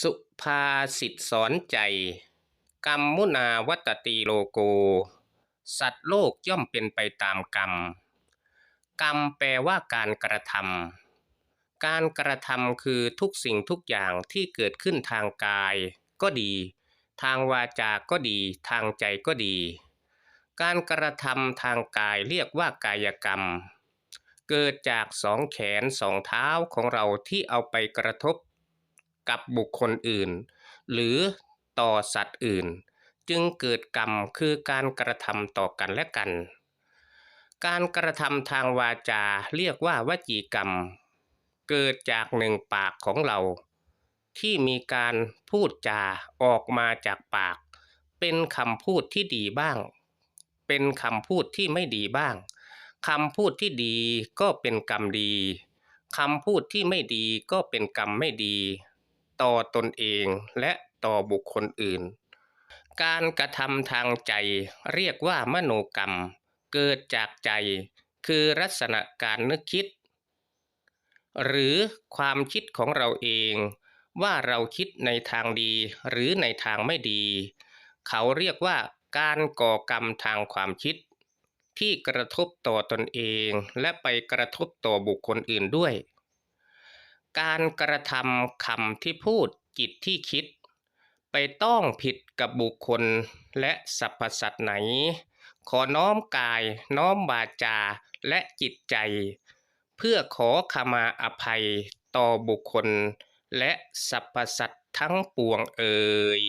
สุภาษิตสอนใจ กรรมมุนาวัตตีโลโก สัตว์โลกย่อมเป็นไปตามกรรม กรรมแปลว่าการกระทำการกระทำคือทุกสิ่งทุกอย่างที่เกิดขึ้นทางกายก็ดี ทางวาจาก็ดี ทางใจก็ดี การกระทำทางกายเรียกว่ากายกรรม เกิดจากสองแขนสองเท้าของเราที่เอาไปกระทบ กับบุคคลอื่น หรือต่อสัตว์อื่น จึงเกิดกรรมคือการกระทำต่อกันและกัน การกระทำทางวาจาเรียกว่าวจีกรรม เกิดจากหนึ่งปากของเรา ที่มีการพูดจาออกมาจากปาก เป็นคำพูดที่ดีบ้าง เป็นคำพูดที่ไม่ดีบ้างคำพูดที่ดีก็เป็นกรรมดีคำพูดที่ไม่ดีก็เป็นกรรมไม่ดี ต่อตนเองและต่อบุคคลอื่น การกระทำทางใจเรียกว่ามโนกรรม เกิดจากใจคือลักษณะการนึกคิด หรือความคิดของเราเองว่าเราคิดในทางดีหรือในทางไม่ดี เขาเรียกว่าการก่อกรรมทางความคิด ที่กระทบต่อตนเองและไปกระทบต่อบุคคลอื่นด้วย การกระทำคำที่พูดจิตที่คิด ไปต้องผิดกับบุคคลและสรรพสัตว์ไหน ขอน้อมกายน้อมบาจาและจิตใจ เพื่อขอขมาอภัยต่อบุคคล และสรรพสัตว์ทั้งปวงเอ่ย